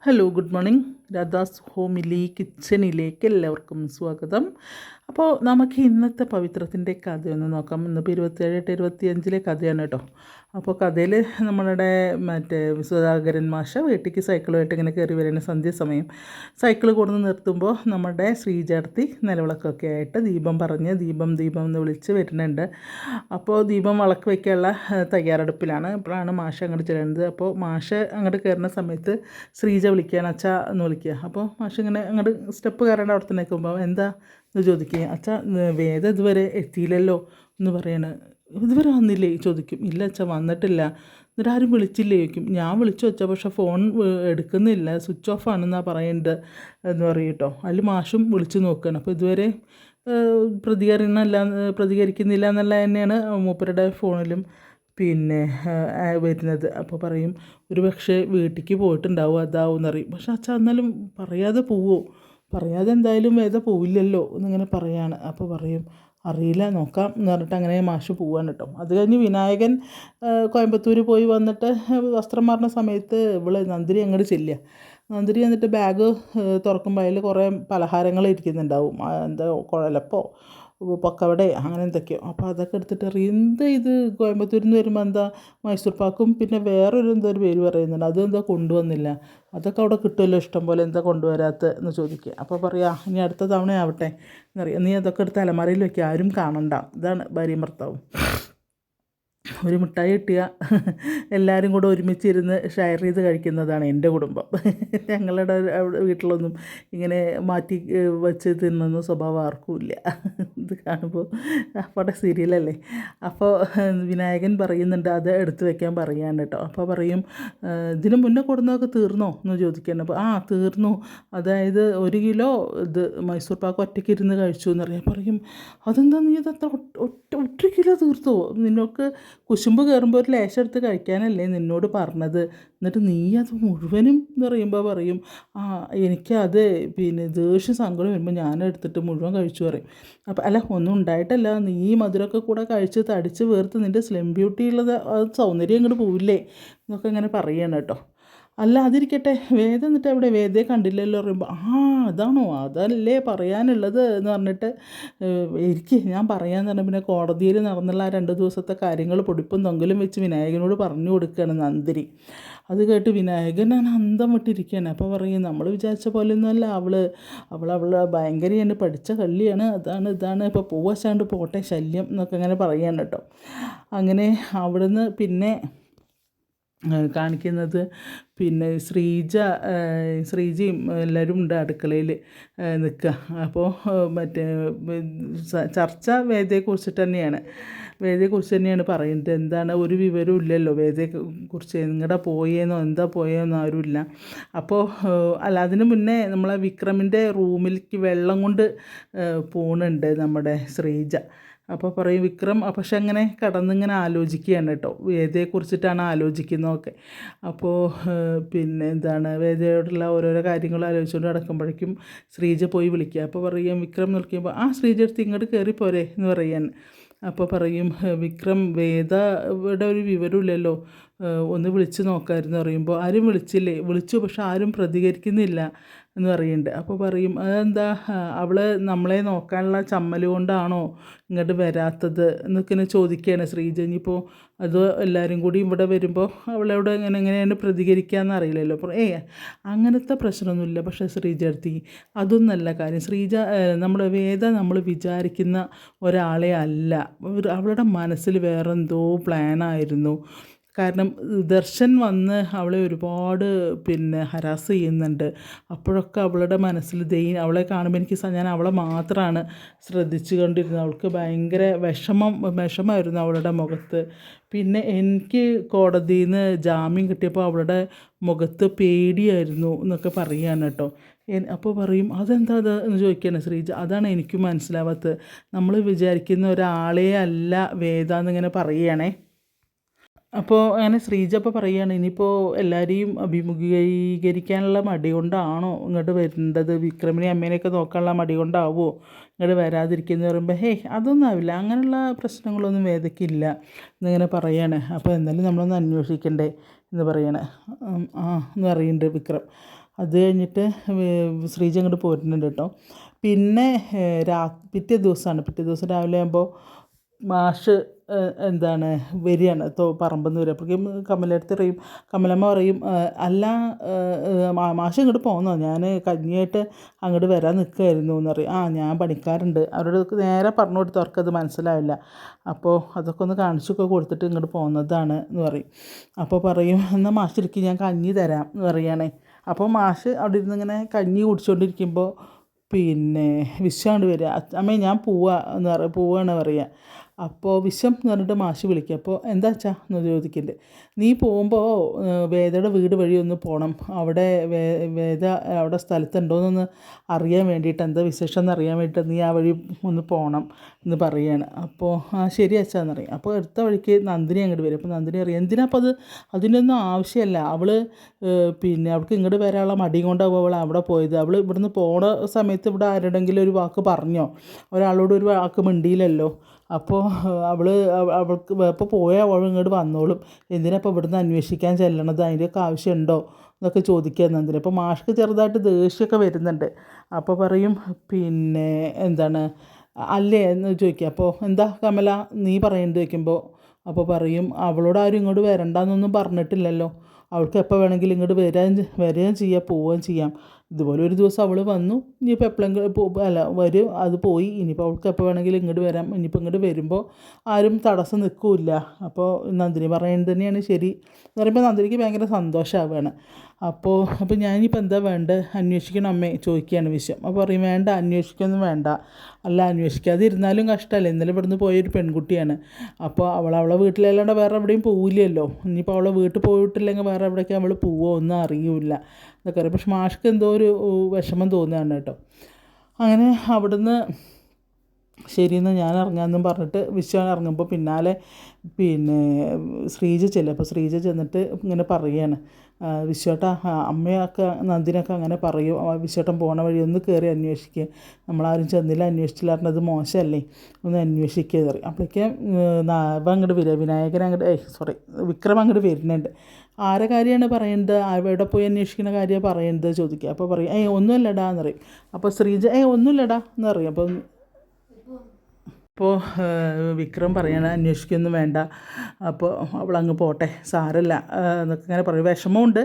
hello good morning. Radha's homely കിച്ചണിലേക്ക് എല്ലാവർക്കും സ്വാഗതം. അപ്പോൾ നമുക്ക് ഇന്നത്തെ പവിത്രത്തിന്റെ കഥയൊന്ന് നോക്കാം. ഇന്നിപ്പോൾ ഇരുപത്തിയേഴ് എട്ട് ഇരുപത്തി അഞ്ചിലെ കഥയാണ് കേട്ടോ. അപ്പോൾ കഥയിൽ നമ്മളുടെ മറ്റേ സുധാകരൻ മാഷ വീട്ടിലേക്ക് സൈക്കിളുമായിട്ട് ഇങ്ങനെ കയറി വരുന്ന സന്ധ്യാസമയം. സൈക്കിൾ കൊടുന്ന് നിർത്തുമ്പോൾ നമ്മുടെ ശ്രീചേർത്തി നിലവിളക്കൊക്കെ ആയിട്ട് ദീപം പറഞ്ഞ് ദീപം ദീപം എന്ന് വിളിച്ച് വരുന്നുണ്ട്. അപ്പോൾ ദീപം വിളക്ക് വയ്ക്കാനുള്ള തയ്യാറെടുപ്പിലാണ്. അപ്പോഴാണ് മാഷ അങ്ങോട്ട് ചെല്ലുന്നത്. അപ്പോൾ മാഷ അങ്ങോട്ട് കയറുന്ന സമയത്ത് ശ്രീജ വിളിക്കുകയാണ് അച്ഛ എന്ന് വിളിക്കുക അപ്പോൾ മാഷ് ഇങ്ങനെ അങ്ങോട്ട് സ്റ്റെപ്പ് കയറേണ്ട അവിടെ തന്നെ നിൽക്കുമ്പോൾ എന്താ എന്ന് ചോദിക്കുക? അച്ഛ വേദം ഇതുവരെ എത്തിയില്ലല്ലോ എന്ന് പറയണ്. ഇതുവരെ വന്നില്ലേ? ചോദിക്കും. ഇല്ല അച്ഛ വന്നിട്ടില്ല. എന്നിട്ട് ആരും വിളിച്ചില്ലേ? ചോദിക്കും. ഞാൻ വിളിച്ചു വെച്ച പക്ഷേ ഫോൺ എടുക്കുന്നില്ല. സ്വിച്ച് ഓഫ് ആണെന്നാണ് പറയുന്നത് എന്ന് പറയും കേട്ടോ. അതിൽ മാഷും വിളിച്ചു നോക്കുകയാണ് അപ്പോൾ ഇതുവരെ പ്രതികരണമല്ല പ്രതികരിക്കുന്നില്ല എന്നുള്ള തന്നെയാണ് മൂപ്പരുടെ ഫോണിലും പിന്നെ വരുന്നത്. അപ്പോൾ പറയും ഒരു പക്ഷേ വീട്ടിലേക്ക് പോയിട്ടുണ്ടാവും അതാവും എന്നറിയും പക്ഷെ അച്ഛാ എന്നാലും പറയാതെ പോവോ? പറയാതെ എന്തായാലും വേദ പോവില്ലല്ലോ എന്നിങ്ങനെ പറയാണ്. അപ്പോൾ പറയും അറിയില്ല നോക്കാം എന്ന് പറഞ്ഞിട്ട് അങ്ങനെ മാഷ് പോവാണ് കേട്ടോ അത് കഴിഞ്ഞ് വിനായകൻ കോയമ്പത്തൂർ പോയി വന്നിട്ട് വസ്ത്രം മാറുന്ന സമയത്ത് ഇവിടെ നന്ദിനി അങ്ങോട്ട് ചെല്ലുക. നന്ദിനി എന്നിട്ട് ബാഗ് തുറക്കുമ്പോൾ അതിൽ കുറേ പലഹാരങ്ങൾ ഇരിക്കുന്നുണ്ടാവും. എന്താ കുഴലപ്പോ പക്കവട അങ്ങനെ എന്തൊക്കെയോ. അപ്പോൾ അതൊക്കെ എടുത്തിട്ട് അറിയും എന്താ ഇത്? കോയമ്പത്തൂരിൽ നിന്ന് വരുമ്പോൾ എന്താ മൈസൂർ പാക്കും? പിന്നെ വേറൊരു എന്തോ ഒരു പേര് പറയുന്നുണ്ട് അതെന്താ കൊണ്ടുവന്നില്ല? അതൊക്കെ അവിടെ കിട്ടുമല്ലോ ഇഷ്ടം പോലെ എന്താ കൊണ്ടുവരാത്ത? എന്ന് ചോദിക്കുക. അപ്പോൾ പറയാ ഇനി അടുത്ത തവണ ആവട്ടെ എന്നറിയാം നീ അതൊക്കെ എടുത്ത് അലമാരയിൽ വയ്ക്കുക ആരും കാണണ്ട. ഇതാണ് ഭാര്യയും ഭർത്താവും. ഒരു മിഠായി കിട്ടിയ എല്ലാവരും കൂടെ ഒരുമിച്ചിരുന്ന് ഷെയർ ചെയ്ത് കഴിക്കുന്നതാണ് എന്റെ കുടുംബം. ഞങ്ങളുടെ അവിടെ വീട്ടിലൊന്നും ഇങ്ങനെ മാറ്റി വെച്ച് തിന്നുന്ന സ്വഭാവം ആർക്കുമില്ല ഇത് കാണുമ്പോൾ അപ്പോടെ സീരിയലല്ലേ? അപ്പോൾ വിനായകൻ പറയുന്നുണ്ട് അത് എടുത്തു വെക്കാൻ പറയാണ് കേട്ടോ. അപ്പോൾ പറയും ഇതിന് മുന്നേ കൊടുന്നതൊക്കെ തീർന്നോ? എന്ന് ചോദിക്കുകയാണ്. അപ്പോൾ ആ തീർന്നു. അതായത് ഒരു കിലോ ഇത് മൈസൂർ പാക്ക് ഒറ്റയ്ക്ക് ഇരുന്ന് കഴിച്ചു എന്ന് പറയാം. പറയും അതെന്താ നീ ഇത് അത്ര ഒറ്റ ഒറ്റ കിലോ തീർത്തോ? നിന്നോക്ക് കുശുമ്പ് കയറുമ്പോൾ ഒരു ലേശം എടുത്ത് കഴിക്കാനല്ലേ നിന്നോട് പറഞ്ഞത്? എന്നിട്ട് നീ അത് മുഴുവനും എന്ന് പറയുമ്പോൾ പറയും ആ എനിക്കത് പിന്നെ ദേഷ്യം സങ്കടം വരുമ്പോൾ ഞാൻ എടുത്തിട്ട് മുഴുവൻ കഴിച്ചു പറയും. അപ്പം അല്ല ഒന്നും ഉണ്ടായിട്ടല്ല. നീ ഈ മധുരമൊക്കെ കൂടെ കഴിച്ച് തടിച്ച് വേർത്ത് നിന്റെ സ്ലിം ബ്യൂട്ടി ഉള്ളത് അത് സൗന്ദര്യം അങ്ങോട്ട് പോവില്ലേ? എന്നൊക്കെ ഇങ്ങനെ പറയണം കേട്ടോ. അല്ല അതിരിക്കട്ടെ. വേദ എന്നിട്ട് അവിടെ വേദയെ കണ്ടില്ലല്ലോ പറയുമ്പോൾ ആ അതാണോ? അതല്ലേ പറയാനുള്ളത്? എന്ന് പറഞ്ഞിട്ട് എനിക്ക് ഞാൻ പറയാൻ പറഞ്ഞാൽ പിന്നെ കോടതിയിൽ നടന്നുള്ള ആ രണ്ട് ദിവസത്തെ കാര്യങ്ങൾ പൊടിപ്പും തൊങ്കലും വെച്ച് വിനായകനോട് പറഞ്ഞു കൊടുക്കുകയാണ് നന്ദിരി അത് കേട്ട് വിനായകൻ ഞാൻ അന്തം വിട്ടിരിക്കുകയാണ്. അപ്പോൾ പറയും നമ്മൾ വിചാരിച്ച പോലെ ഒന്നുമല്ല അവൾ അവൾ ഭയങ്കര എന്നെ പഠിച്ച കള്ളിയാണ്. അതാണ് ഇതാണ്. ഇപ്പോൾ പൂവശാണ്ട് പോട്ടെ ശല്യം എന്നൊക്കെ അങ്ങനെ പറയാണ് കേട്ടോ. അങ്ങനെ അവിടുന്ന് പിന്നെ കാണിക്കുന്നത്. പിന്നെ ശ്രീജ ശ്രീജയും എല്ലാവരും ഉണ്ട് അടുക്കളയിൽ നിൽക്കുക. അപ്പോൾ മറ്റേ ചർച്ച വേദയെക്കുറിച്ചിട്ട് തന്നെയാണ്. വേദയെക്കുറിച്ച് തന്നെയാണ് പറയുന്നത്. എന്താണ് ഒരു വിവരവും ഇല്ലല്ലോ വേദയെക്കുറിച്ച് നിങ്ങളുടെ പോയേന്നോ എന്താ പോയേന്നോ ആരുമില്ല. അപ്പോൾ അല്ല അതിന് മുന്നേ നമ്മളെ വിക്രമിന്റെ റൂമിലേക്ക് വെള്ളം കൊണ്ട് പോണുണ്ട് നമ്മുടെ ശ്രീജ. അപ്പോൾ പറയും വിക്രം പക്ഷെ അങ്ങനെ കടന്നിങ്ങനെ ആലോചിക്കുകയാണ് കേട്ടോ. വേദയെക്കുറിച്ചിട്ടാണ് ആലോചിക്കുന്നതൊക്കെ. അപ്പോൾ പിന്നെ എന്താണ് വേദയോടുള്ള ഓരോരോ കാര്യങ്ങൾ ആലോചിച്ചുകൊണ്ട് നടക്കുമ്പോഴേക്കും ശ്രീജ പോയി വിളിക്കുക. അപ്പോൾ പറയും വിക്രം നിൽക്കുമ്പോൾ ആ ശ്രീജ അടുത്ത് ഇങ്ങോട്ട് കയറി പോരെ എന്ന് പറയാൻ അപ്പോൾ പറയും വിക്രം വേദയുടെ ഒരു വിവരമില്ലല്ലോ. ഒന്ന് വിളിച്ച് നോക്കാമായിരുന്നു പറയുമ്പോൾ ആരും വിളിച്ചില്ലേ? വിളിച്ചു പക്ഷെ ആരും പ്രതികരിക്കുന്നില്ല എന്ന് പറയുന്നുണ്ട്. അപ്പോൾ പറയും അതെന്താ? അവൾ നമ്മളെ നോക്കാനുള്ള ചമ്മൽ കൊണ്ടാണോ ഇങ്ങോട്ട് വരാത്തത്? എന്നൊക്കെ ഇങ്ങനെ ചോദിക്കുകയാണ് ശ്രീജ. അത് എല്ലാവരും കൂടി ഇവിടെ വരുമ്പോൾ അവളോട് എങ്ങനെ എങ്ങനെയാണ് പ്രതികരിക്കുകയെന്ന് അറിയില്ലല്ലോ. അപ്പോൾ ഏ അങ്ങനത്തെ പ്രശ്നമൊന്നുമില്ല. പക്ഷേ ശ്രീജ അടുത്ത് അതൊന്നല്ല കാര്യം. ശ്രീജ നമ്മൾ വേദ നമ്മൾ വിചാരിക്കുന്ന ഒരാളെ അല്ല. അവളുടെ മനസ്സിൽ വേറെന്തോ പ്ലാനായിരുന്നു കാരണം ദർശൻ വന്ന് അവളെ ഒരുപാട് പിന്നെ ഹരാസ് ചെയ്യുന്നുണ്ട്. അപ്പോഴൊക്കെ അവളുടെ മനസ്സിൽ ദൈ അവളെ കാണുമ്പോൾ എനിക്ക് ഞാൻ അവളെ മാത്രമാണ് ശ്രദ്ധിച്ചു കൊണ്ടിരുന്നത്. അവൾക്ക് ഭയങ്കര വിഷമം വിഷമമായിരുന്നു അവളുടെ മുഖത്ത്. പിന്നെ എനിക്ക് കോടതിയിൽ നിന്ന് ജാമ്യം കിട്ടിയപ്പോൾ അവളുടെ മുഖത്ത് പേടിയായിരുന്നു എന്നൊക്കെ പറയുകയാണ് കേട്ടോ. അപ്പോൾ പറയും അതെന്താ അത് എന്ന് ചോദിക്കുകയാണ് ശ്രീജ. അതാണ് എനിക്കും മനസ്സിലാവാത്തത്. നമ്മൾ വിചാരിക്കുന്ന ഒരാളെ അല്ല വേദ എന്നിങ്ങനെ പറയുകയാണേ അപ്പോൾ അങ്ങനെ ശ്രീജ അപ്പോൾ പറയുകയാണ് ഇനിയിപ്പോൾ എല്ലാവരെയും അഭിമുഖീകരിക്കാനുള്ള മടി കൊണ്ടാണോ ഇങ്ങോട്ട് വരുന്നത് വിക്രമിനെ അമ്മേനെയൊക്കെ നോക്കാനുള്ള മടി കൊണ്ടാവുമോ ഇങ്ങോട്ട് വരാതിരിക്കുന്നു പറയുമ്പോൾ ഹേയ് അതൊന്നും ആവില്ല. അങ്ങനെയുള്ള പ്രശ്നങ്ങളൊന്നും വേദക്കില്ല എന്നിങ്ങനെ പറയാണ്. അപ്പോൾ എന്തായാലും നമ്മളൊന്ന് അന്വേഷിക്കണ്ടേ എന്ന് പറയണേ. ആ എന്ന് പറയുന്നുണ്ട് വിക്രം. അത് കഴിഞ്ഞിട്ട് ശ്രീജ അങ്ങോട്ട് പോരുന്നുണ്ട് കേട്ടോ. പിന്നെ രാ പിറ്റേ ദിവസമാണ് പിറ്റേ ദിവസം രാവിലെ ആകുമ്പോൾ മാഷ് എന്താണ് വരികയാണ്. പറമ്പിൽ നിന്ന് വരിക. അപ്പോഴേക്കും കമലടുത്ത് പറയും കമലമ്മ പറയും അല്ല മാഷ് ഇങ്ങോട്ട് പോന്നോ? ഞാൻ കഞ്ഞിയായിട്ട് അങ്ങോട്ട് വരാൻ നിൽക്കുമായിരുന്നു എന്ന് പറയും. ആ ഞാൻ പണിക്കാരുണ്ട്. അവരോട് നേരെ പറഞ്ഞു കൊടുത്ത്. അവർക്കത് മനസ്സിലായില്ല. അപ്പോൾ അതൊക്കെ ഒന്ന് കാണിച്ചൊക്കെ കൊടുത്തിട്ട് ഇങ്ങോട്ട് പോകുന്നതാണ് എന്ന് പറയും. അപ്പോൾ പറയും എന്നാൽ മാഷ് ഇരിക്കും ഞാൻ കഞ്ഞി തരാം എന്ന് പറയുകയാണേ അപ്പോൾ മാഷ് അവിടെ ഇരുന്ന് ഇങ്ങനെ കഞ്ഞി കുടിച്ചുകൊണ്ടിരിക്കുമ്പോൾ പിന്നെ വിശ്വാണ്ട് വരിക. അമ്മേ ഞാൻ പോവാ എന്ന് പറ പോവാണ് പറയുക. അപ്പോൾ വിശ്വം എന്ന് പറഞ്ഞിട്ട് മാഷി വിളിക്കുക അപ്പോൾ എന്താ അച്ഛാ എന്ന് ചോദിക്കുന്നത് നീ പോകുമ്പോൾ വേദയുടെ വീട് വഴി ഒന്ന് പോകണം അവിടെ വേദ അവിടെ സ്ഥലത്തുണ്ടോയെന്നൊന്ന് അറിയാൻ വേണ്ടിയിട്ട് എന്താ വിശേഷം എന്ന് അറിയാൻ വേണ്ടിയിട്ട് നീ ആ വഴി ഒന്ന് പോകണം എന്ന് പറയുകയാണ് അപ്പോൾ ആ ശരി അച്ഛാന്ന് പറയും. അപ്പോൾ അടുത്ത വഴിക്ക് നന്ദിനി അങ്ങോട്ട് വരും. അപ്പോൾ നന്ദിനി അറിയാം എന്തിനാ അപ്പോൾ അത്? അതിനൊന്നും ആവശ്യമല്ല അവൾ പിന്നെ അവൾക്ക് ഇങ്ങോട്ട് വരാനുള്ള മടി കൊണ്ടാവും അവൾ അവിടെ പോയത്. അവൾ ഇവിടുന്ന് പോണ സമയത്ത് ഇവിടെ ആരുടെങ്കിലും ഒരു വാക്ക് പറഞ്ഞോ? ഒരാളോട് ഒരു വാക്ക് മിണ്ടിയില്ലല്ലോ? അപ്പോൾ അവൾ അവൾക്ക് അപ്പോൾ പോയ അവൾ ഇങ്ങോട്ട് വന്നോളും. എന്തിനാ ഇപ്പോൾ ഇവിടുന്ന് അന്വേഷിക്കാൻ ചെല്ലണത്? അതിന്റെയൊക്കെ ആവശ്യമുണ്ടോ? എന്നൊക്കെ ചോദിക്കുക നന്ദിനി അപ്പോൾ മാഷ്ക്ക് ചെറുതായിട്ട് ദേഷ്യമൊക്കെ വരുന്നുണ്ട്. അപ്പോൾ പറയും പിന്നെ എന്താണ്? അല്ലേ? എന്ന് ചോദിക്കുക അപ്പോൾ എന്താ കമല? നീ പറയേണ്ടത് ചോദിക്കുമ്പോൾ അപ്പോൾ പറയും അവളോട് ആരും ഇങ്ങോട്ട് വരണ്ടെന്നൊന്നും പറഞ്ഞിട്ടില്ലല്ലോ. അവൾക്ക് എപ്പോൾ വേണമെങ്കിലും ഇങ്ങോട്ട് വരാൻ വരികയും ചെയ്യാം പോവുകയും ചെയ്യാം. ഇതുപോലെ ഒരു ദിവസം അവൾ വന്നു. ഇനിയിപ്പോൾ എപ്പോഴെങ്കിലും അല്ല വരും. അത് പോയി. ഇനിയിപ്പോൾ അവൾക്ക് എപ്പോൾ വേണമെങ്കിലും ഇങ്ങോട്ട് വരാം. ഇനിയിപ്പോൾ ഇങ്ങോട്ട് വരുമ്പോൾ ആരും തടസ്സം നിൽക്കില്ല. അപ്പോൾ നന്ദിനി പറയുന്നത് തന്നെയാണ് ശരി. എന്ന് പറയുമ്പോൾ നന്ദിനിക്ക് ഭയങ്കര സന്തോഷമാവുകയാണ് അപ്പോൾ അപ്പോൾ ഞാനിപ്പോൾ എന്താ വേണ്ടത് അന്വേഷിക്കണം അമ്മേ. ചോദിക്കുകയാണ് വിഷയം അപ്പോൾ പറയും വേണ്ട അന്വേഷിക്കൊന്നും വേണ്ട. അല്ല അന്വേഷിക്കാതെ ഇരുന്നാലും കഷ്ടമല്ല ഇന്നലെ ഇവിടുന്ന് പോയൊരു പെൺകുട്ടിയാണ്. അപ്പോൾ അവൾ അവളെ വീട്ടിലല്ലാണ്ട് വേറെ എവിടെയും പോവില്ലല്ലോ. ഇനിയിപ്പോൾ അവളെ വീട്ടിൽ പോയിട്ടില്ലെങ്കിൽ വേറെ എവിടേക്ക് അവൾ പോവോ? ഒന്നും അറിയില്ല. പറയും പക്ഷെ മാഷ്ക്ക് എന്തോ ഒരു വിഷമം തോന്നുകയാണ് കേട്ടോ. അങ്ങനെ അവിടുന്ന് ശരിയെന്ന് ഞാൻ ഇറങ്ങാമെന്നും പറഞ്ഞിട്ട് വിശ്വൻ ഇറങ്ങുമ്പോൾ പിന്നാലെ പിന്നെ ശ്രീജ ചെല്ലും. അപ്പോൾ ശ്രീജ ചെന്നിട്ട് ഇങ്ങനെ പറയുകയാണ്. വിശ്വേട്ടാ അമ്മയൊക്കെ നന്ദിനൊക്കെ അങ്ങനെ പറയും വിശ്വേട്ടൻ പോണ വഴി ഒന്ന് കയറി അന്വേഷിക്കുക നമ്മളാരും ചെന്നില്ല അന്വേഷിച്ചില്ല പറഞ്ഞത് മോശമല്ലേ? ഒന്ന് അന്വേഷിക്കുക പറയും. അപ്പോഴേക്കും ഇവ അങ്ങോട്ട് വരിക വിനായകൻ അങ്ങോട്ട് ഏയ് സോറി വിക്രം അങ്ങോട്ട് വരുന്നുണ്ട്. ആരെ കാര്യമാണ് പറയുന്നത് എവിടെ പോയി അന്വേഷിക്കുന്ന കാര്യമാണ് പറയുന്നത് ചോദിക്കുക. അപ്പോൾ പറയും ഏയ് ഒന്നുമല്ലടാ പറയും. അപ്പോൾ ശ്രീജ ഏയ് ഒന്നുമില്ലടാ എന്ന് പറയും. അപ്പം അപ്പോൾ വിക്രം പറയണ അന്വേഷിക്കൊന്നും വേണ്ട. അപ്പോൾ അവളങ്ങ് പോട്ടെ. സാരല്ല. എന്നൊക്കെ ഇങ്ങനെ പറയും. വിഷമമുണ്ട്.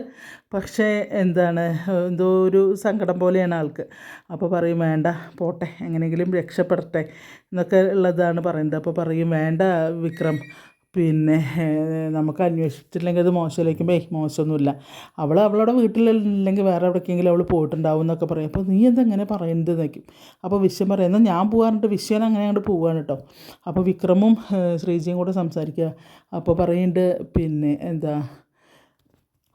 പക്ഷേ എന്താണ് എന്തോ ഒരു സങ്കടം പോലെയാണ് ആൾക്ക്. അപ്പോൾ പറയും വേണ്ട പോട്ടെ. എങ്ങനെയെങ്കിലും രക്ഷപ്പെടട്ടെ എന്നൊക്കെ ഉള്ളതാണ് പറയുന്നത്. അപ്പോൾ പറയും വേണ്ട വിക്രം. പിന്നെ നമുക്ക് അന്വേഷിച്ചില്ലെങ്കിൽ അത് മോശമായിരിക്കും ഏയ് മോശമൊന്നുമില്ല. അവൾ അവളുടെ വീട്ടിലല്ലെങ്കിൽ വേറെ എവിടേക്കെങ്കിലും അവൾ പോയിട്ടുണ്ടാവും എന്നൊക്കെ പറയും. അപ്പോൾ നീ എന്താ അങ്ങനെ പറയുന്നത് എന്നൊക്കെയും. അപ്പോൾ വിശ്വം പറയും എന്നാൽ ഞാൻ പോകാറുണ്ട് വിശ്വൻ അങ്ങനെ അങ്ങോട്ട് പോവാണ് കേട്ടോ അപ്പോൾ വിക്രമും ഏഹ്, ശ്രീജിയും കൂടെ സംസാരിക്കുക. അപ്പോൾ പറയുന്നുണ്ട് പിന്നെ എന്താ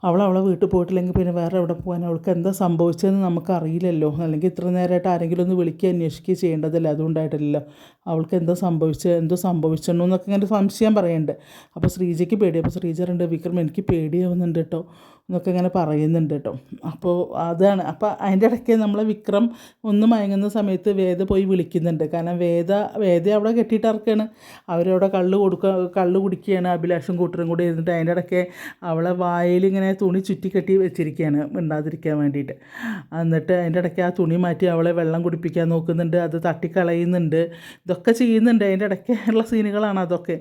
അവൾ അവളെ വീട്ടിൽ പോയിട്ടില്ലെങ്കിൽ പിന്നെ വേറെ എവിടെ പോകാൻ അവൾക്ക് എന്താ സംഭവിച്ചതെന്ന് നമുക്കറിയില്ലല്ലോ. അല്ലെങ്കിൽ ഇത്ര നേരമായിട്ട് ആരെങ്കിലും ഒന്ന് വിളിക്കുക അന്വേഷിക്കുക ചെയ്യേണ്ടതല്ലേ? അതുകൊണ്ടായിട്ടില്ലല്ലോ അവൾക്ക് എന്താ സംഭവിച്ചത്? എന്തോ സംഭവിച്ചെന്നു എന്നൊക്കെ ഇങ്ങനെ സംശയം പറയുന്നുണ്ട് അപ്പോൾ ശ്രീജയ്ക്ക് പേടി. അപ്പോൾ ശ്രീജ ഉണ്ട് വിക്രം എനിക്ക് പേടിയാവുന്നുണ്ട് കേട്ടോ. എന്നൊക്കെ ഇങ്ങനെ പറയുന്നുണ്ട് കേട്ടോ. അപ്പോൾ അതാണ്. അപ്പോൾ അതിന്റെ ഇടയ്ക്ക് നമ്മളെ വിക്രം ഒന്ന് മയങ്ങുന്ന സമയത്ത് വേദ പോയി വിളിക്കുന്നുണ്ട്. കാരണം വേദ വേദ അവിടെ കെട്ടിയിട്ടിറക്കാണ് അവരവിടെ കള്ള് കൊടുക്കുക കള്ള് കുടിക്കുകയാണ്. അഭിലാഷും കൂട്ടരും കൂടി ഇരുന്നിട്ട് അതിന്റെ ഇടയ്ക്ക് അവളെ വായിൽ ഇങ്ങനെ തുണി ചുറ്റി കെട്ടി വെച്ചിരിക്കുകയാണ് മിണ്ടാതിരിക്കാൻ വേണ്ടിയിട്ട്. എന്നിട്ട് അതിന്റെ ഇടയ്ക്ക് ആ തുണി മാറ്റി അവളെ വെള്ളം കുടിപ്പിക്കാൻ നോക്കുന്നുണ്ട്. അത് തട്ടിക്കളയുന്നുണ്ട്. ഇതൊക്കെ ചെയ്യുന്നുണ്ട്. അതിന്റെ ഇടയ്ക്ക് ഉള്ള സീനുകളാണ് അതൊക്കെ.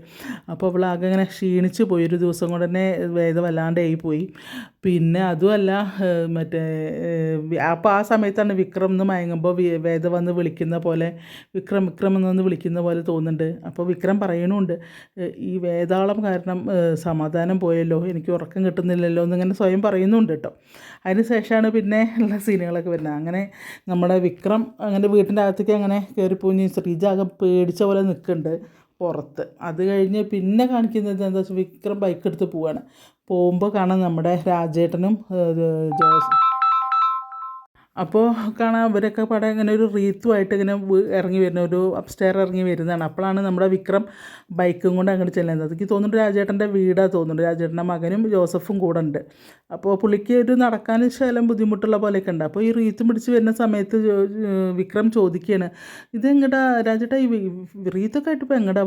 അപ്പോൾ അവൾ ആകെ ഇങ്ങനെ ക്ഷീണിച്ച് പോയി. ഒരു ദിവസം കൊണ്ട് തന്നെ വേദ വല്ലാണ്ടായി പോയി. പിന്നെ അതുമല്ല മറ്റേ അപ്പോൾ ആ സമയത്താണ് വിക്രം എന്ന് മയങ്ങുമ്പോൾ വേദ വന്ന് വിളിക്കുന്ന പോലെ വിക്രം വിക്രം എന്ന് വിളിക്കുന്ന പോലെ തോന്നുന്നുണ്ട്. അപ്പോൾ വിക്രം പറയണുണ്ട് ഈ വേതാളം കാരണം സമാധാനം പോയല്ലോ എനിക്ക് ഉറക്കം കിട്ടുന്നില്ലല്ലോ എന്നിങ്ങനെ സ്വയം പറയുന്നുണ്ട് കേട്ടോ. അതിന് ശേഷമാണ് പിന്നെ ഉള്ള സീനുകളൊക്കെ വരുന്നത്. അങ്ങനെ നമ്മുടെ വിക്രം അങ്ങനെ വീട്ടിന്റെ അകത്തേക്ക് അങ്ങനെ കയറിപ്പോയി ശ്രീജ ആകെ പേടിച്ച പോലെ നിൽക്കുന്നുണ്ട്. പുറത്ത്. അത് കഴിഞ്ഞ് പിന്നെ കാണിക്കുന്നത് എന്താ വെച്ചാൽ വിക്രം ബൈക്ക് എടുത്ത് പോവാണ്. പോകുമ്പോൾ കാണാം നമ്മുടെ രാജേട്ടനും ജോസ് അപ്പോൾ കാണാം ഇവരൊക്കെ പടം ഇങ്ങനെ ഒരു റീത്തുമായിട്ട് ഇങ്ങനെ ഇറങ്ങി വരുന്ന ഒരു അപ്സ്റ്റെയർ ഇറങ്ങി വരുന്നതാണ്. അപ്പോഴാണ് നമ്മുടെ വിക്രം ബൈക്കും കൊണ്ട് അങ്ങോട്ട് ചെല്ലുന്നത്. എനിക്ക് തോന്നുന്നുണ്ട് രാജേട്ടന്റെ വീടാണ് തോന്നുന്നു രാജേട്ടന്റെ മകനും ജോസഫും കൂടെ ഉണ്ട്. അപ്പോൾ പുള്ളിക്ക് ഒരു നടക്കാൻ ശകലം ബുദ്ധിമുട്ടുള്ള പോലെയൊക്കെ ഉണ്ട്. അപ്പോൾ ഈ റീത്തും പിടിച്ച് വരുന്ന സമയത്ത് വിക്രം ചോദിക്കുകയാണ് ഇത് എങ്ങടാ രാജേട്ടാ ഈ റീത്തൊക്കെ ആയിട്ട് ഇപ്പോൾ എങ്ങടാ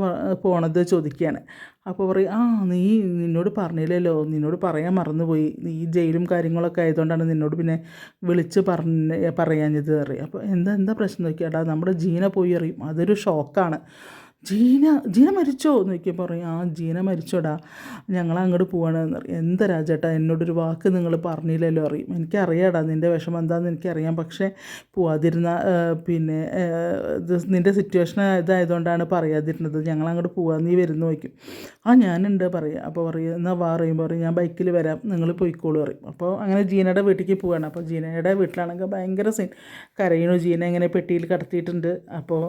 പോണത്? ചോദിക്കുകയാണ് അപ്പോൾ പറയും ആ നീ നിന്നോട് പറഞ്ഞില്ലല്ലോ. നിന്നോട് പറയാൻ മറന്നുപോയി. നീ ജയിലും കാര്യങ്ങളൊക്കെ ആയതുകൊണ്ടാണ് നിന്നോട് പിന്നെ വിളിച്ച് പറഞ്ഞ് പറയാഞ്ഞത്. അറിയും അപ്പോൾ എന്താ എന്താ പ്രശ്നം? നോക്കിയാടാ നമ്മുടെ ജീന പോയി അറിയും അതൊരു ഷോക്കാണ് ജീന ജീന മരിച്ചോ എന്ന് ചോദിക്കുമ്പോൾ പറയും ആ ജീന മരിച്ചോടാ ഞങ്ങൾ അങ്ങോട്ട് പോവാണെന്ന് പറയും. എന്താ രാജേട്ടാ എന്നോടൊരു വാക്ക് നിങ്ങൾ പറഞ്ഞില്ലല്ലോ? അറിയും എനിക്കറിയാടാ നിന്റെ വിഷമം എന്താണെന്ന് എനിക്കറിയാം. പക്ഷേ പോവാതിരുന്ന പിന്നെ നിന്റെ സിറ്റുവേഷൻ ഇതായതുകൊണ്ടാണ് പറയാതിരുന്നത്. ഞങ്ങൾ അങ്ങോട്ട് പോകാൻ നീ വരുന്നു വയ്ക്കും ആ ഞാനുണ്ട് പറയുക അപ്പോൾ പറയുക എന്നാൽ വാ പറയുമ്പോൾ പറയും ഞാൻ ബൈക്കിൽ വരാം നിങ്ങൾ പോയിക്കോളൂ പറയും. അപ്പോൾ അങ്ങനെ ജീനയുടെ വീട്ടിലേക്ക് പോവാണ്. അപ്പോൾ ജീനയുടെ വീട്ടിലാണെങ്കിൽ ഭയങ്കര സീൻ കരയണു ജീന ഇങ്ങനെ പെട്ടിയിൽ കടത്തിയിട്ടുണ്ട്. അപ്പോൾ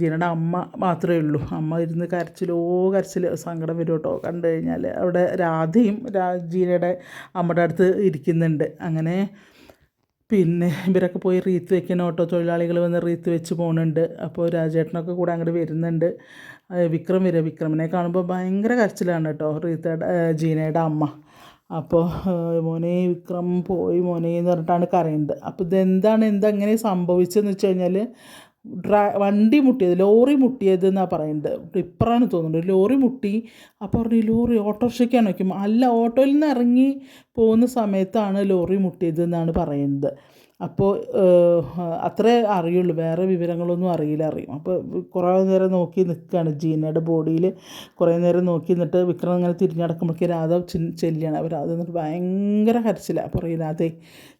ജീനയുടെ അമ്മ മാത്രമേ ഉള്ളൂ. അമ്മ ഇരുന്ന് കരച്ചിലോ കരച്ചിൽ സങ്കടം വരും കേട്ടോ. കണ്ടു കഴിഞ്ഞാൽ അവിടെ രാധയും രാജീനയുടെ അമ്മയുടെ അടുത്ത് ഇരിക്കുന്നുണ്ട്. അങ്ങനെ പിന്നെ ഇവരൊക്കെ പോയി റീത്ത് വെക്കുന്ന ഓട്ടോ തൊഴിലാളികൾ വന്ന് റീത്ത് വെച്ച് പോകുന്നുണ്ട് അപ്പോൾ രാജേട്ടനൊക്കെ കൂടെ അങ്ങോട്ട് വരുന്നുണ്ട്. വിക്രം വരിക വിക്രമിനെ കാണുമ്പോൾ ഭയങ്കര കരച്ചിലാണ് കേട്ടോ റീത്തയുടെ ജീനയുടെ അമ്മ. അപ്പോൾ മോനെ വിക്രം പോയി മോനെ എന്ന് പറഞ്ഞിട്ടാണ് കരയുന്നത്. അപ്പോൾ ഇതെന്താണ് എന്തെങ്ങനെ സംഭവിച്ചതെന്ന് വെച്ച് കഴിഞ്ഞാൽ വണ്ടി മുട്ടിയത് ലോറി മുട്ടിയത് എന്നാണ് പറയുന്നത് ടിപ്പറാണ് തോന്നുന്നത്. ലോറി മുട്ടി. അപ്പോൾ പറഞ്ഞു ലോറി ഓട്ടോറിക്ഷയ്ക്കാണ് വയ്ക്കും. അല്ല ഓട്ടോയിൽ നിന്ന് ഇറങ്ങി പോകുന്ന സമയത്താണ് ലോറി മുട്ടിയത് എന്നാണ് പറയുന്നത് അപ്പോൾ അത്രേ അറിയുള്ളൂ. വേറെ വിവരങ്ങളൊന്നും അറിയില്ല അറിയും. അപ്പോൾ കുറേ നേരം നോക്കി നിൽക്കുകയാണ്. ജീനയുടെ ബോഡിയിൽ കുറേ നേരം നോക്കി നിന്നിട്ട് വിക്രം ഇങ്ങനെ തിരിഞ്ഞടക്കുമ്പോഴേക്ക് രാധ ചെല്ലിയാണ് അപ്പോൾ രാധ എന്നിട്ട് ഭയങ്കര കരച്ചിലാണ് പറയും രാധേ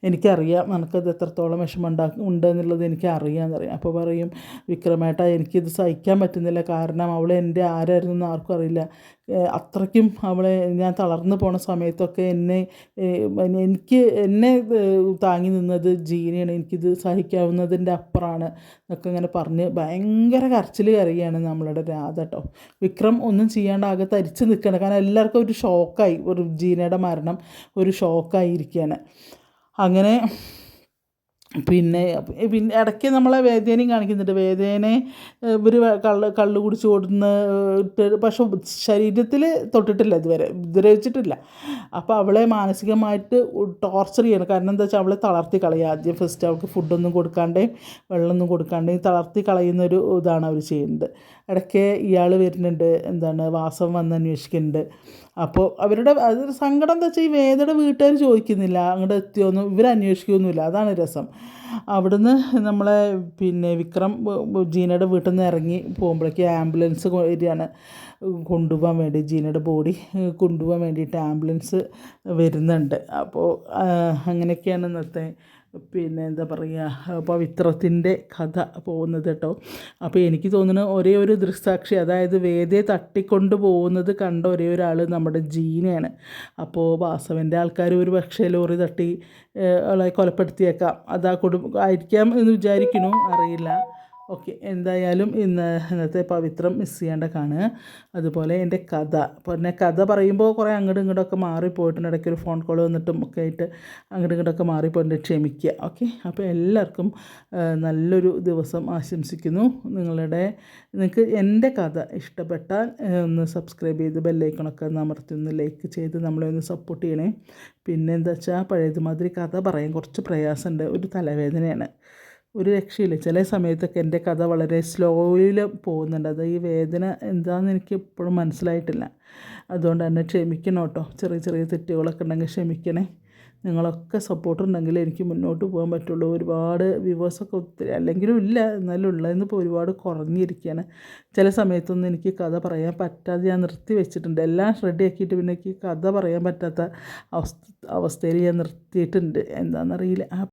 എനിക്കറിയാം. നിനക്കത് എത്രത്തോളം വിഷമം ഉണ്ടാക്കും ഉണ്ട് എന്നുള്ളത് എനിക്ക് അറിയാമെന്നറിയാം അപ്പോൾ പറയും വിക്രമേട്ട എനിക്കിത് സഹിക്കാൻ പറ്റുന്നില്ല. കാരണം അവൾ എന്റെ ആരായിരുന്നു എന്ന് ആർക്കും അറിയില്ല. അത്രയ്ക്കും അവളെ ഞാൻ തളർന്നു പോണ സമയത്തൊക്കെ എന്നെ എനിക്ക് എന്നെ താങ്ങി നിന്നത് ജീനയാണ്. എനിക്കിത് സഹിക്കാവുന്നതിന്റെ അപ്പുറമാണ് എന്നൊക്കെ ഇങ്ങനെ പറഞ്ഞ് ഭയങ്കര കരച്ചിൽ കരയുകയാണ് നമ്മളുടെ രാധ കേട്ടോ വിക്രം ഒന്നും ചെയ്യാണ്ട് ആകെ തരിച്ച് നിൽക്കണം കാരണം എല്ലാവർക്കും ഒരു ഷോക്കായി ഒരു ജീനയുടെ മരണം ഒരു ഷോക്കായിരിക്കുകയാണ് അങ്ങനെ പിന്നെ പിന്നെ ഇടയ്ക്ക് നമ്മളെ വേദനയും കാണിക്കുന്നുണ്ട്. വേദേനെ ഇവർ കള്ള് കള്ള് കുടിച്ച് കൊടുന്ന് പക്ഷെ ശരീരത്തിൽ തൊട്ടിട്ടില്ല ഇതുവരെ. ഉപദ്രവിച്ചിട്ടില്ല അപ്പോൾ അവളെ മാനസികമായിട്ട് ടോർച്ചർ ചെയ്യണം. കാരണം എന്താ വെച്ചാൽ അവളെ തളർത്തി കളയുക ആദ്യം ഫസ്റ്റ് അവൾക്ക് ഫുഡൊന്നും കൊടുക്കാണ്ടേ വെള്ളമൊന്നും കൊടുക്കാണ്ടേ തളർത്തി കളയുന്നൊരു ഇതാണ് അവർ ചെയ്യുന്നത്. ഇടയ്ക്ക് ഇയാൾ വരുന്നുണ്ട്. എന്താണ് വാസം വന്ന് അന്വേഷിക്കുന്നുണ്ട്. അപ്പോൾ അവരുടെ അതൊരു സങ്കടം എന്താ വെച്ചാൽ ഈ വേദയുടെ വീട്ടുകാർ ചോദിക്കുന്നില്ല. അങ്ങോട്ട് എത്തിയൊന്നും ഇവർ അന്വേഷിക്കുകയൊന്നുമില്ല അതാണ് രസം. അവിടുന്ന് നമ്മളെ പിന്നെ വിക്രം ജീനയുടെ വീട്ടിൽ നിന്ന് ഇറങ്ങി പോകുമ്പോഴേക്ക് ആംബുലൻസ് വരികയാണ് കൊണ്ടുപോകാൻ വേണ്ടി ജീനയുടെ ബോഡി കൊണ്ടുപോകാൻ വേണ്ടിയിട്ട് ആംബുലൻസ് വരുന്നുണ്ട്. അപ്പോൾ അങ്ങനെയൊക്കെയാണ് ഇന്നത്തെ പിന്നെ എന്താ പറയുക പവിത്രത്തിന്റെ കഥ പോകുന്നത് കേട്ടോ. അപ്പോൾ എനിക്ക് തോന്നുന്നു ഒരേ ഒരു ദൃക്സാക്ഷി അതായത് വേദയെ തട്ടിക്കൊണ്ട് പോകുന്നത് കണ്ട ഒരേ ഒരാൾ നമ്മുടെ ജീനയാണ്. അപ്പോൾ വാസവന്റെ ആൾക്കാർ ഒരു പക്ഷേ ലോറി തട്ടി ആളെ കൊലപ്പെടുത്തിയേക്കാം. അതാ കുടുംബം ആയിരിക്കാം എന്ന് വിചാരിക്കണു? അറിയില്ല. ഓക്കെ എന്തായാലും ഇന്ന് ഇന്നത്തെ പവിത്രം മിസ് ചെയ്യേണ്ട കാണ്. അതുപോലെ എന്റെ കഥ. പിന്നെ കഥ പറയുമ്പോൾ കുറേ അങ്ങോട്ടും ഇങ്ങോട്ടൊക്കെ മാറിപ്പോയിട്ടുണ്ട്. ഇടയ്ക്ക് ഒരു ഫോൺ കോൾ വന്നിട്ടും ഒക്കെ ആയിട്ട് അങ്ങോട്ടും ഇങ്ങോട്ടൊക്കെ മാറിപ്പോയിട്ട് ക്ഷമിക്കുക. ഓക്കെ അപ്പോൾ എല്ലാവർക്കും നല്ലൊരു ദിവസം ആശംസിക്കുന്നു. നിങ്ങളുടെ നിങ്ങൾക്ക് എന്റെ കഥ ഇഷ്ടപ്പെട്ടാൽ ഒന്ന് സബ്സ്ക്രൈബ് ചെയ്ത് ബെല്ലൈക്കണൊക്കെ ഒന്ന് അമർത്തി ഒന്ന് ലൈക്ക് ചെയ്ത് നമ്മളെ ഒന്ന് സപ്പോർട്ട് ചെയ്യണേ. പിന്നെ എന്താ വെച്ചാൽ പഴയതുമാതിരി കഥ പറയാൻ കുറച്ച് പ്രയാസമുണ്ട്. ഒരു തലവേദനയാണ്. ഒരു രക്ഷയില്ല. ചില സമയത്തൊക്കെ എന്റെ കഥ വളരെ സ്ലോയിൽ പോകുന്നുണ്ട്. അത് ഈ വേദന എന്താണെന്ന് എനിക്ക് ഇപ്പോഴും മനസ്സിലായിട്ടില്ല. അതുകൊണ്ട് തന്നെ ക്ഷമിക്കണം കേട്ടോ. ചെറിയ ചെറിയ തെറ്റുകളൊക്കെ ഉണ്ടെങ്കിൽ ക്ഷമിക്കണേ. നിങ്ങളൊക്കെ സപ്പോർട്ട് ഉണ്ടെങ്കിൽ എനിക്ക് മുന്നോട്ട് പോകാൻ പറ്റുള്ളൂ. ഒരുപാട് വ്യൂവേഴ്സൊക്കെ ഒത്തിരി അല്ലെങ്കിലും ഇല്ല. എന്നാലും ഉള്ളതെന്ന് ഇപ്പോൾ ഒരുപാട് കുറഞ്ഞിരിക്കുകയാണ് ചില സമയത്തൊന്നും എനിക്ക് കഥ പറയാൻ പറ്റാതെ ഞാൻ നിർത്തി വെച്ചിട്ടുണ്ട്. എല്ലാം റെഡിയാക്കിയിട്ട് പിന്നെ എനിക്ക് കഥ പറയാൻ പറ്റാത്ത അവസ്ഥ അവസ്ഥയിൽ ഞാൻ നിർത്തിയിട്ടുണ്ട്. എന്താണെന്നറിയില്ല